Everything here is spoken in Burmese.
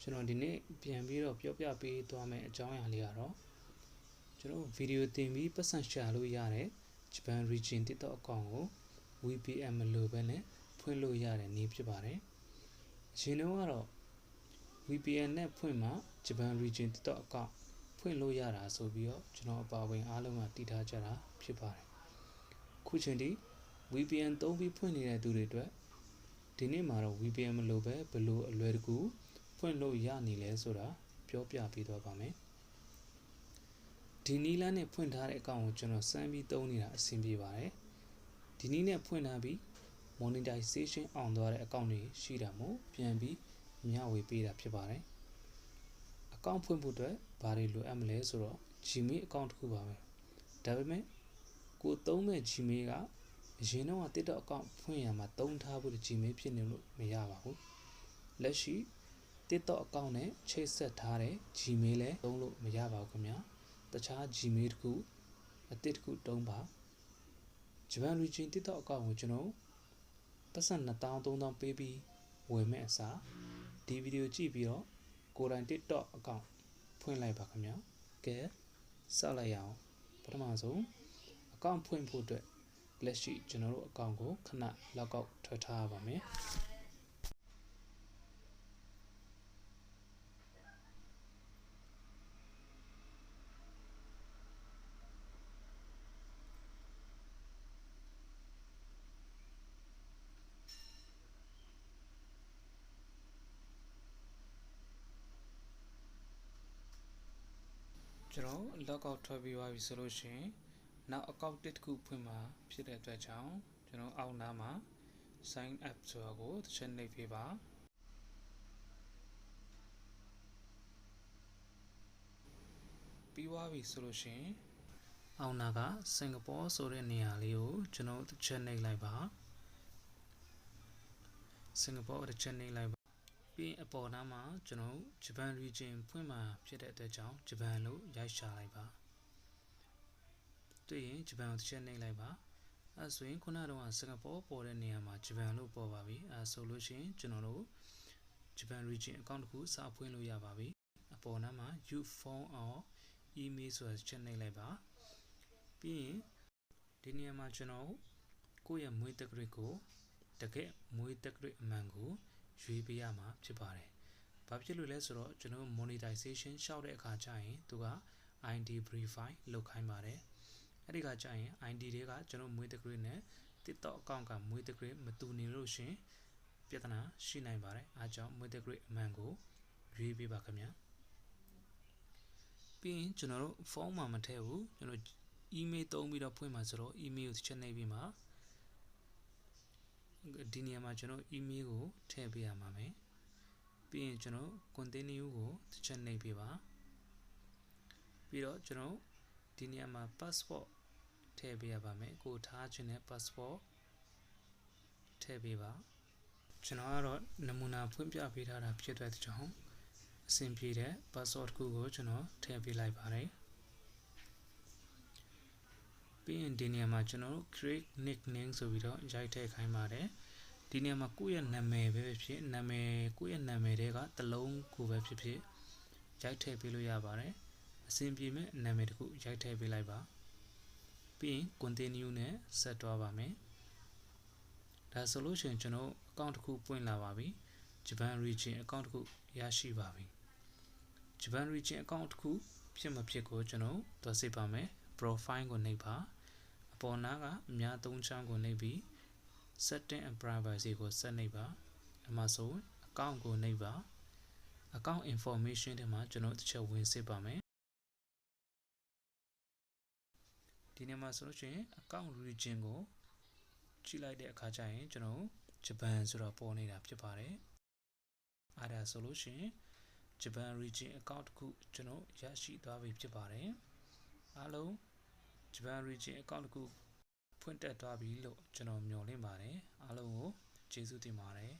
ကျွန်တော်ဒီနေ့ပြန်ပြီးတော့ပြောပြပေးသွားမယ့်အကြောင်းအရာလေးကတော့ကျွန်တော်ဗီဒီယိုတင်ပြီးပတ်စံရှာလို့ရတဲ့ Japan Region TikTok အကောင့်ကို VPN မလိုဘဲနဲ့ဖွင့်လို့ရတဲ့နည်းဖြစ်ပါတယ်။အရင်တော့ကတော့ VPN နဲ့ဖွင့်မှ Japan Region TikTok အကောင့်ဖွင့်လို့ရတာဆိုပြီးတော့ကျွန်တော်အပါဝင်အားလုံးကတည်ထားကြတာဖြစ်ပါတယ်။ခုချိန်ထိ VPN သုံးပြီးဖွင့်နေတဲ့သူတွေအတွက်ဒီနေ့မှာတော့ VPN မလိုပဲဘယ်လိုအလွယ်တကူ ဖွင့်လို့ရနေလဲဆိုတာပြောပြပေးသွားပါမယ်ဒီနီလန်းနဲ့ဖွင့်ထားတဲ့အကောင့်ကိုကျွန်တော်စမ်းပြီးသုံးနေတာအဆင်ပြေပါတယ်ဒီနီးနဲ့ဖွင့်ထားပြီး monetization အောင်သွားတဲ့အကောင့်တွေရှိတာမို့ပြန်ပြီးမျှဝေပေးတာဖြစ်ပါတယ်အကောင့်ဖွင့်ဖို့အတွက်ဘာတွေလိုအပ်မလဲဆိုတော့ Gmail အကောင့်တစ်ခုပါပဲဒါပေမဲ့ကိုသုံးမဲ့ Gmail ကအရင်တော့ TikTok အကောင့်ဖွင့်ရမှာသုံးထားဖို့ Gmail ဖြစ်နေလို့မရပါဘူးလက်ရှိ TikTok အကောင့်နဲ့ချိတ်ဆက်ထားတဲ့ Gmail လည်းသုံးလို့မရပါဘူးခင်ဗျာတခြား Gmail တခုအသစ်တစ်ခုတုံးပါ Japan Region TikTok အကောင့်ကိုကျွန်တော်ပတ်စံ2000 3000ပေးပြီးဝယ်မဲ့အစားဒီဗီဒီယိုကြည့်ပြီးတော့ကိုယ်တိုင် TikTok အကောင့်ဖွင့်လိုက်ပါခင်ဗျာကဲစလိုက်ရအောင်ပထမဆုံးအကောင့်ဖွင့်ဖို့အတွက်လက်ရှိကျွန်တော်တို့အကောင့်ကိုခဏလောက်ကောက်ထွက်ထားပါမယ် ကျွန်တော် log out ထွက်ပြီးသွားပြီဆိုလို့ရှိရင်နောက် account တစ်ခုဖွင့်မှာဖြစ်တဲ့အတွက်ကြောင့်ကျွန်တော်အောက်နားမှာ sign up ဆိုတာကိုတစ်ချက်နှိပ်ပေးပါပြီးသွားပြီဆိုလို့ရှိရင်အောက်နာကစင်ကာပူဆိုတဲ့နေရာလေးကိုကျွန်တော်တစ်ချက်နှိပ်လိုက်ပါစင်ကာပူတစ်ချက်နှိပ်လိုက်ပါ ပြီးအပေါ်နားမှာကျွန်တော်ဂျပန် region ဖွင့်မှာဖြစ်တဲ့အတွက်ကြောင့်ဂျပန်လို့ရိုက်ရှာလိုက်ပါတွေ့ရင်ဂျပန်ကိုတစ်ချက်နှိပ်လိုက်ပါအဲဆိုရင်ခုနကတော့စင်ကာပူပေါ်တဲ့နေရာမှာဂျပန်လို့ပေါ်ပါပြီအဲဆိုလို့ရှိရင်ကျွန်တော်တို့ဂျပန် region account တစ်ခုစဖွင့်လို့ရပါပြီအပေါ်နားမှာ you phone or email ဆိုတာချက်နှိပ်လိုက်ပါပြီးရင်ဒီနေရာမှာကျွန်တော်ကိုယ့်ရဲ့မွေးတက္ကရာကိုတကယ်မွေးတက္ကရာအမှန်ကို ရွေးပေးရမှာဖြစ်ပါတယ်။ဘာဖြစ်လို့လဲဆိုတော့ကျွန်တော် monetization ရှောက်တဲ့အခါကျရင်သူက ID verify လုပ်ခိုင်းပါတယ်။အဲ့ဒီကကျရင် ID တွေကကျွန်တော်မွေးတက္ကရာနဲ့ TikTok account ကမွေးတက္ကရာမတူနေလို့ရှင်ပြဿနာရှိနိုင်ပါတယ်။အားကြောင့်မွေးတက္ကရာအမှန်ကိုရွေးပေးပါခင်ဗျာ။ပြီးရင်ကျွန်တော်တို့ဖုန်းမှာမထည့်ဘူးကျွန်တော် email သုံးပြီးတော့ဖွင့်မှာဆိုတော့ email ကိုချက်နေပြီးမှ ဒီနေရာမှာကျွန်တော် email ကိုထည့်ပေးရမှာမယ်ပြီးရင်ကျွန်တော် continue ကိုတစ်ချက်နှိပ်ပေးပါပြီးတော့ကျွန်တော်ဒီနေရာမှာ passport ထည့်ပေးရပါမယ်ကိုထားခြင်းတဲ့ passport ထည့်ပေးပါကျွန်တော်ကတော့နမူနာဖွင့်ပြပေးထားတာဖြစ်တဲ့ကြောင့်အဆင်ပြေတဲ့ password တစ်ခုကိုကျွန်တော်ထည့်ပေးလိုက်ပါတယ် ပြီးရင်ဒီနေရာမှာကျွန်တော်တို့ create nickname ဆိုပြီးတော့ရိုက်ထည့်ခိုင်းပါတယ်ဒီနေရာမှာကိုယ့်ရဲ့နာမည်ပဲဖြစ်နာမည်ကိုယ့်ရဲ့နာမည်တွေကတလုံးကိုပဲဖြစ်ဖြစ်ရိုက်ထည့်ပေးလို့ရပါတယ်အဆင်ပြေမဲ့နာမည်တစ်ခုရိုက်ထည့်ပေးလိုက်ပါပြီးရင် continue နဲ့ဆက်သွားပါမယ်ဒါဆိုလို့ရှိရင်ကျွန်တော် account တစ်ခုပွင့်လာပါပြီ Japan region account တစ်ခုရရှိပါပြီ Japan region account တစ်ခုဖြစ်မဖြစ်ကိုကျွန်တော်သွားစစ်ပါမယ် profile ကိုနှိပ်ပါအ ပေါ်နားကအများသုံးချောင်းကိုနှိပ်ပြီး setting and privacy ကိုဆက်နှိပ်ပါအမှဆို account ကိုနှိပ်ပါ account information တွေမှာကျွန်တော်တစ်ချက်ဝင်စစ်ပါမယ်ဒီနေ့မှာဆိုလို့ရှိရင် account region ကိုကြည့်လိုက်တဲ့အခါကျရင်ကျွန်တော်ဂျပန်ဆိုတော့ပေါ်နေတာဖြစ်ပါတယ်အားဒါဆိုလို့ရှိရင်ဂျပန် region account တစ်ခုကျွန်တော်ရရှိသွားပြီဖြစ်ပါတယ်အားလုံး ဂျပန် region account တစ်ခုဖွင့်တက်သွားပြီလို့ကျွန်တော်မျှော်လင့်ပါတယ်အားလုံးကိုကျေးဇူးတင်ပါတယ်